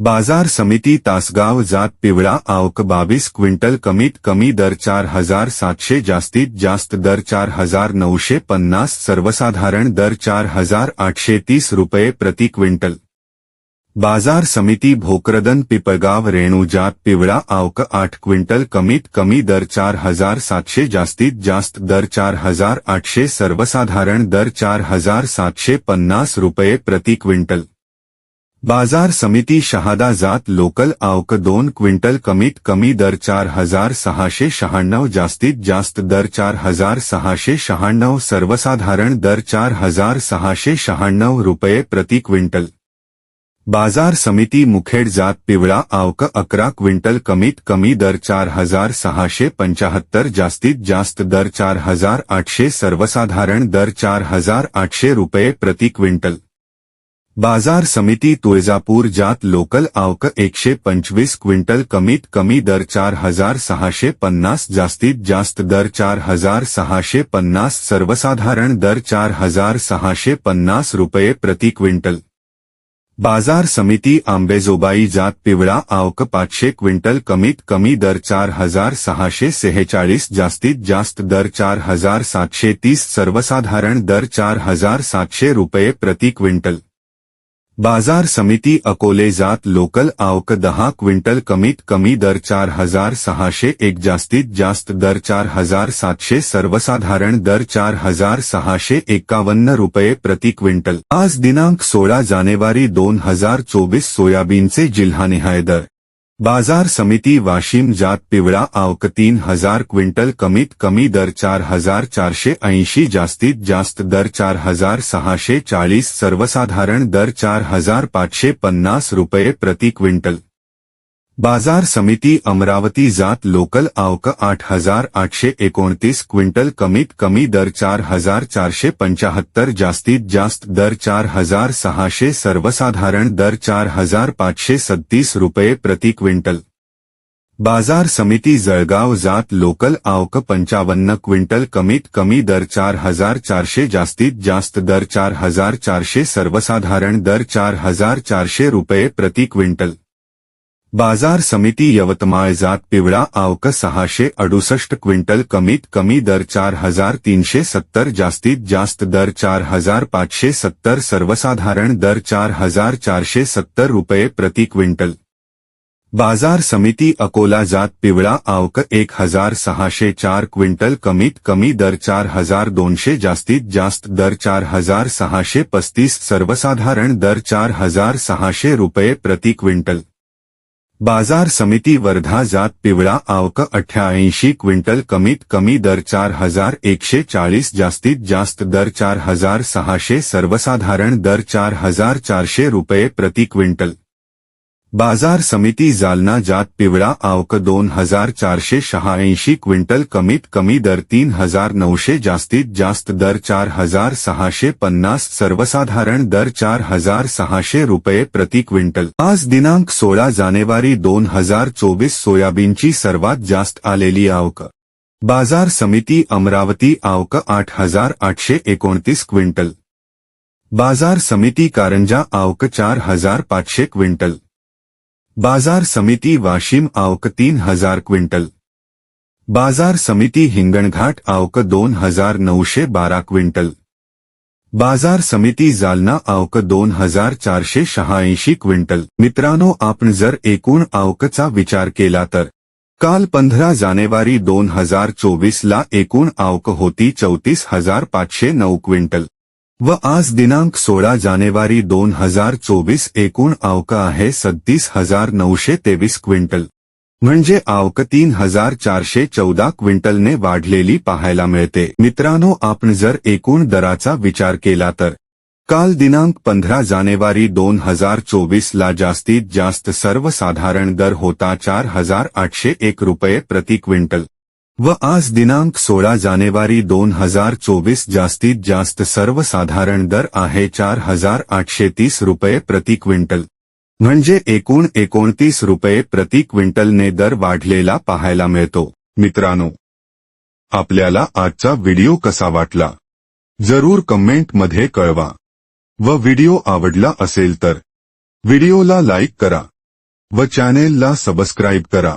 बाज़ार समिती तासगाव जात पिवळा आवक बावीस क्विंटल कमीत कमी दर चार हज़ार सातशे जास्तीत जास्त दर चार हज़ार नऊशे पन्नास, सर्वसाधारण दर चार हज़ार आठशे तीस रुपये प्रति क्विंटल. बाज़ार समिती भोकरदन पिपळगाव रेणुजात पिवळा आवक आठ क्विंटल कमीत कमी दर चार हज़ार सातशे जास्तीत जास्त दर चार हज़ार आठशे, सर्वसाधारण दर चार हज़ार सातशे पन्नास रुपये प्रति क्विंटल. बाज़ार समिती शहादा जात लोकल आवक दोन क्विंटल कमीत कमी दर चार हज़ार सहाशे शहाण्णव जास्तीत जास्त दर चार हज़ार सहाशे शहाण्णव सर्वसाधारण दर चार हज़ार सहाशे शहाण्णव रुपये प्रति क्विंटल. बाज़ार समिती मुखेड जात पिवळा आवक अकरा क्विंटल कमीत कमी दर चार हज़ार सहाशे पंचाहत्तर जास्तीत जास्त दर चार हज़ार आठशे सर्वसाधारण दर चार हज़ार आठशे रुपये प्रति क्विंटल. बाज़ार समिती तुळजापूर जात लोकल आवक एकशे पंचवीस क्विंटल कमीत कमी दर चार हज़ार सहाशे पन्नास, जास्तीत जास्त दर चार हज़ार सहाशे पन्नास, सर्वसाधारण दर चार हज़ार सहाशे पन्नास रुपये प्रति क्विंटल. बाज़ार समिती आंबेजोबाई जात पिवळा आवक पाचशे क्विंटल कमीत कमी दर चार हज़ार सहाशे सेहेचाळीस, जास्तीत जास्त दर चार हज़ार सातशे तीस, सर्वसाधारण दर चार हज़ार सातशे रुपये प्रति क्विंटल. बाजार समिती अकोले जात लोकल आवक दहा क्विंटल कमीत कमी दर चार हजार सहाशे एक जास्तीत जास्त दर चार हजार सातशे सर्वसाधारण दर चार हजार सहाशे एकावन्न रुपये प्रति क्विंटल. आज दिनांक सोळा जानेवारी दोन हजार चोवीस सोयाबीनचे जिल्हानिहाय दर. बाज़ार समिति वाशिम जात पिवड़ा आवक तीन हज़ार क्विंटल कमीत कमी दर चार हज़ार चारशे ऐंशी जास्तीत जास्त दर चार हज़ार सहाशे चाळीस सर्वसाधारण दर चार हज़ार पांचे पन्नास रुपये प्रति क्विंटल. बाज़ार समिती अमरावती जात लोकल आवक आठ हज़ार आठशे एकोणतीस क्विंटल कमीत कमी दर चार हज़ार चारशे पंचाहत्तर जास्तीत जास्त दर चार हज़ार सहाशे, सर्वसाधारण दर चार हज़ार पाचशे सत्तीस रुपये प्रति क्विंटल. बाज़ार समिती जळगाव जात लोकल आवक पंचावन्न क्विंटल कमीत कमी दर चार हज़ार चारशे जास्तीत जास्त दर चार हज़ार चारशे, सर्वसाधारण दर चार हज़ार चारशे रुपये प्रति क्विंटल. बाज़ार समिती यवतमाळ जात पिवळा आवक सहाशे अडुसष्ट क्विंटल कमीत कमी दर चार हज़ार तीनशे सत्तर, जास्तीत जास्त दर चार हज़ार पाचशे सत्तर, सर्वसाधारण दर चार हज़ार चारशे सत्तर रुपये प्रति क्विंटल. बाज़ार समिती अकोला जात पिवळा आवक एक हज़ार सहाशे चार क्विंटल कमीत कमी दर चार हज़ार दोनशे, जास्तीत जास्त दर चार हज़ार सहाशे पस्तीस, सर्वसाधारण दर चार हज़ार सहाशे रुपये प्रति क्विंटल. बाज़ार समिती वर्धा जात पिवळा आवक अठ्ठ्याऐंशी क्विंटल कमीत कमी दर चार हज़ार एकशे चाळीस जास्तीत जास्त दर चार हज़ार सहाशे सर्वसाधारण दर चार हज़ार चारशे रुपये प्रति क्विंटल. बाजार समिती जालना जात पिवळा आवक दोन हजार चारशे शहाऐंशी क्विंटल कमीत कमी दर तीन हजार नऊशे जास्तीत जास्त दर चार हजार सहाशे पन्नास सर्वसाधारण दर चार हजार सहाशे रुपये प्रति क्विंटल. आज दिनांक सोळा जानेवारी दोन हजार चोवीस सोयाबीनची सर्वात जास्त आलेली आवक. बाजार समिती अमरावती आवक आठ हजार आठशे एकोणतीस क्विंटल. बाजार समिती कारंजा आवक चार हजार पाचशे क्विंटल. बाजार समिती वाशिम आवक तीन हजार क्विंटल. बाजार समिती हिंगणघाट आवक दोन हजार नऊशे बारा क्विंटल. बाजार समिती जालना आवक दोन हजार चारशे शहाऐंशी क्विंटल. मित्रांनो आपण जर एकूण आवकचा विचार केला तर काल पंधरा जानेवारी दोन हजार चोवीसला एकूण आवक होती चौतीस हजार पाचशे नऊ क्विंटल. व आज दिनांक सोळा जानेवारी दोन हजार चोवीस एकूण आवक आहे सत्तीस हजार नऊशे तेवीस क्विंटल. म्हणजे आवक तीन हजार चारशे चौदा क्विंटलने वाढलेली पाहायला मिळते. मित्रांनो आपण जर एकूण दराचा विचार केला तर. काल दिनांक पंधरा जानेवारी दोन हजार चोवीस ला जास्तीत जास्त सर्वसाधारण दर होता चार हजार आठशे एक रुपये प्रति क्विंटल. व आज दिनांक सोळा जानेवारी दोन हजार चोवीस जास्तीत जास्त सर्वसाधारण दर आहे चार हजार आठशे तीस रुपये प्रति क्विंटल. म्हणजे एकूण एकोणतीस रुपये प्रति क्विंटलने दर वाढलेला पाहायला मिळतो. मित्रांनो आपल्याला आजचा व्हिडिओ कसा वाटला? जरूर कमेंटमध्ये कळवा. व व्हिडिओ आवडला असेल तर व्हिडिओला लाईक करा. व चॅनेलला सबस्क्राईब करा.